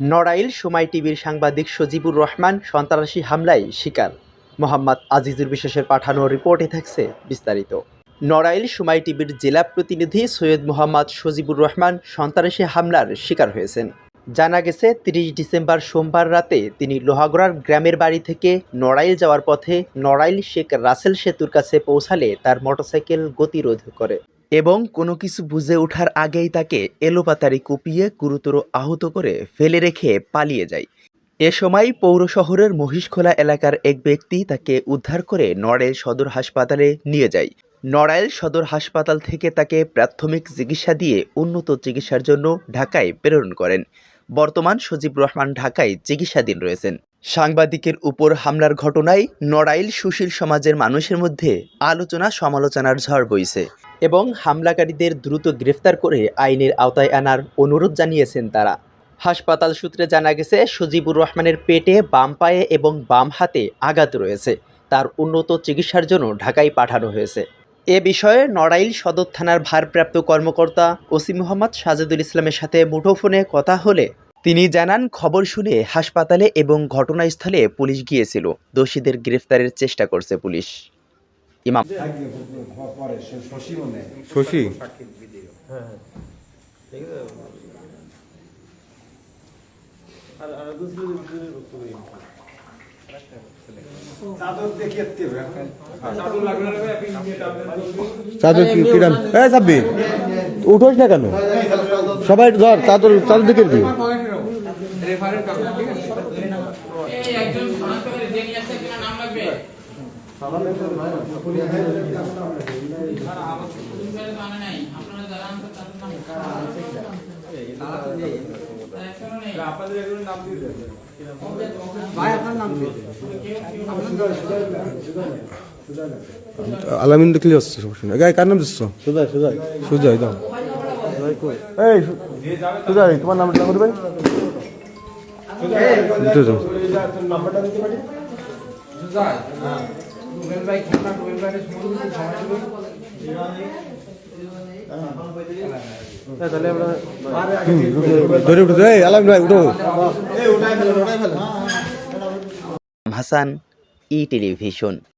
নড়াইল সময় টিভির সাংবাদিক সজিবুর রহমান সন্ত্রাসী হামলায় শিকার। মোহাম্মদ আজিজুর বিশেষের পাঠানো রিপোর্টে থাকছে বিস্তারিত। নড়াইল সময় টিভির জেলা প্রতিনিধি সৈয়দ মোহাম্মদ সজিবুর রহমান সন্ত্রাসী হামলার শিকার হয়েছেন। জানা গেছে, তিরিশ ডিসেম্বর সোমবার রাতে তিনি লোহাগড়ার গ্রামের বাড়ি থেকে নড়াইল যাওয়ার পথে নড়াইল শেখ রাসেল সেতুর কাছে পৌঁছালে তার মোটরসাইকেল গতিরোধ করে। এবং কোনো কিছু বুঝে ওঠার আগেই তাকে এলোপাতারি কুপিয়ে গুরুতর আহত করে ফেলে রেখে পালিয়ে যায়। এ সময় পৌর শহরের মহিষখোলা এলাকার এক ব্যক্তি তাকে উদ্ধার করে নড়াইল সদর হাসপাতালে নিয়ে যায়। নড়াইল সদর হাসপাতাল থেকে তাকে প্রাথমিক চিকিৎসা দিয়ে উন্নত চিকিৎসার জন্য ঢাকায় প্রেরণ করেন। বর্তমান সজীব রহমান ঢাকায় চিকিৎসাধীন রয়েছেন। সাংবাদিকের উপর হামলার ঘটনায় নড়াইল সুশীল সমাজের মানুষের মধ্যে আলোচনা সমালোচনার ঝড় বইছে এবং হামলাকারীদের দ্রুত গ্রেফতার করে আইনের আওতায় আনার অনুরোধ জানিয়েছেন তারা। হাসপাতাল সূত্রে জানা গেছে, সজিবুর রহমানের পেটে বাম পায়ে এবং বাম হাতে আঘাত রয়েছে। তার উন্নত চিকিৎসার জন্য ঢাকায় পাঠানো হয়েছে। এ বিষয়ে নড়াইল সদর থানার ভারপ্রাপ্ত কর্মকর্তা ওসি মোহাম্মদ সাজেদুল ইসলামের সাথে মুঠোফোনে কথা হলে তিনি জানান খবর শুনে হাসপাতালে এবং ঘটনাস্থলে পুলিশ গিয়েছিল। দোষীদের গ্রেফতারের চেষ্টা করছে পুলিশ। ইমাম শশী? চাদর কি কিরাম এ সাব্বি উঠোস না কেন? সবাই ধর চাদর চাদর দিকে দিবি এই একজন শনাক্ত করে যে নিয়ে আসছে কিনা নাম লাগবে? নাম। আলামিন দেখলে আসছে সমস্যা নেই। গায়ে কার নাম দিচ্ছ? সুজয় সুজয়। সুজয় দাও। এই সুজয় তোমার নামটা করবে দিতে দাও ধরে উঠে এই আলামিন ভাই উঠো। হাসান ই টেলিভিশন।